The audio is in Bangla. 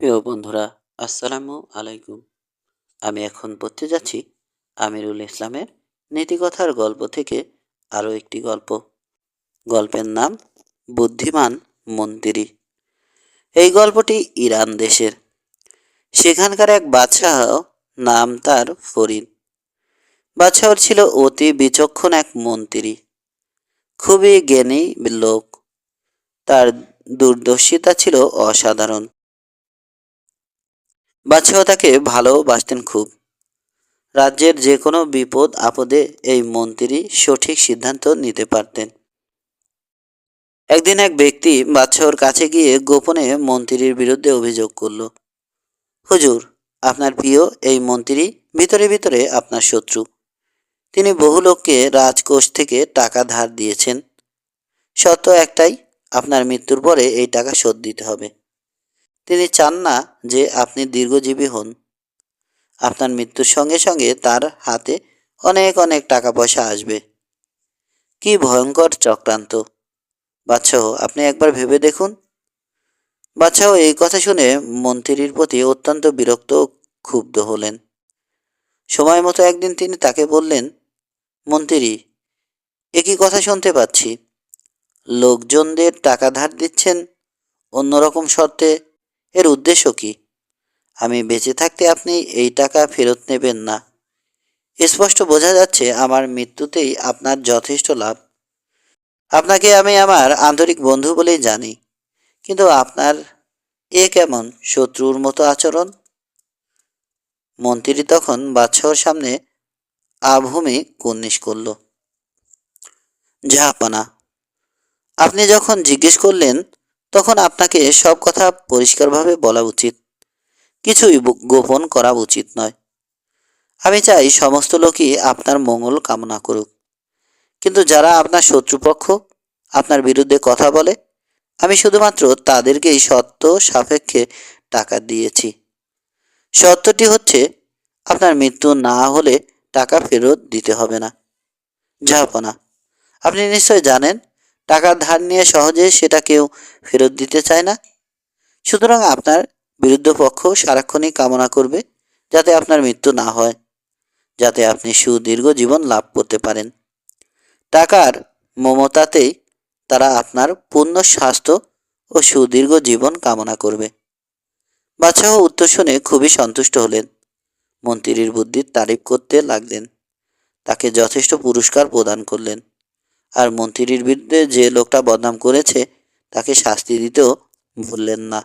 প্রিয় বন্ধুরা, আসসালামু আলাইকুম। আমি এখন পড়তে যাচ্ছি আমিরুল ইসলামের নীতিকথার গল্প থেকে আরও একটি গল্প। গল্পের নাম, বুদ্ধিমান মন্ত্রী। এই গল্পটি ইরান দেশের। সেখানকার এক বাদশাহ নাম তার ফরিদ। বাদশাহর ছিল অতি বিচক্ষণ এক মন্ত্রী। খুবই জ্ঞানী লোক। তার দূরদর্শিতা ছিল অসাধারণ। বাদশাহ তাকে ভালোবাসতেন খুব। রাজ্যের যে কোনো বিপদ আপদে এই মন্ত্রী সঠিক সিদ্ধান্ত নিতে পারতেন। একদিন এক ব্যক্তি বাদশাহর কাছে গিয়ে গোপনে মন্ত্রীর বিরুদ্ধে অভিযোগ করল, হুজুর, আপনার প্রিয় এই মন্ত্রী ভিতরে ভিতরে আপনার শত্রু। তিনি বহু লোককে রাজকোষ থেকে টাকা ধার দিয়েছেন। সত্য একটাই, আপনার মৃত্যুর পরে এই টাকা শোধ দিতে হবে। তিনি চান না যে আপনি দীর্ঘজীবী হন। আপনার মৃত্যুর সঙ্গে সঙ্গে তার হাতে অনেক অনেক টাকা পয়সা আসবে। কি ভয়ঙ্কর চক্রান্ত। বাদশাহ, আপনি একবার ভেবে দেখুন। বাদশাহ এই কথা শুনে মন্ত্রীর প্রতি অত্যন্ত বিরক্ত ক্ষুব্ধ হলেন। সময় মতো একদিন তিনি তাকে বললেন, মন্ত্রী, একই কথা শুনতে পাচ্ছি। লোকজনদের টাকা ধার দিচ্ছেন অন্যরকম শর্তে এর উদ্দেশ্য কি? আমি বেঁচে থাকতে আপনি এই টাকা ফেরত নেবেন না। স্পষ্ট বোঝা যাচ্ছে আমার মৃত্যুতেই আপনার যথেষ্ট লাভ। আপনাকে আমি আমার আন্তরিক বন্ধু বলেই জানি। কিন্তু আপনার এ কেমন শত্রুর মতো আচরণ? মন্ত্রী তখন বাদশাহর সামনে আভূমি কুন্নিস করল। জাহাপানা আপনি যখন জিজ্ঞেস করলেন তখন আপনাকে সব কথা পরিষ্কারভাবে বলা উচিত। কিছুই গোপন করা উচিত নয়। আমি চাই সমস্ত লোকই আপনার মঙ্গল কামনা করুক। কিন্তু যারা আপনার শত্রুপক্ষ, আপনার বিরুদ্ধে কথা বলে, আমি শুধুমাত্র তাদেরকেই সত্য সাপেক্ষে টাকা দিয়েছি। সত্যটি হচ্ছে, আপনার মৃত্যু না হলে টাকা ফেরত দিতে হবে না। জাহাপনা আপনি নিশ্চয় জানেন টাকা ধার নিয়ে সহজে সেটা কেউ ফেরত দিতে চায় না। সুতরাং আপনার বিরুদ্ধ পক্ষ সারাক্ষণই কামনা করবে যাতে আপনার মৃত্যু না হয়, যাতে আপনি সুদীর্ঘ জীবন লাভ করতে পারেন। টাকার মমতাতেই তারা আপনার পূর্ণ স্বাস্থ্য ও সুদীর্ঘ জীবন কামনা করবে। বাদশাহ উত্তর শুনে খুবই সন্তুষ্ট হলেন। মন্ত্রীর বুদ্ধির তারিফ করতে লাগলেন। তাকে যথেষ্ট পুরস্কার প্রদান করলেন। আর মন্ত্রীর বিরুদ্ধে যে লোকটা বদনাম করেছে তাকে শাস্তি দিতেও ভুললেন না।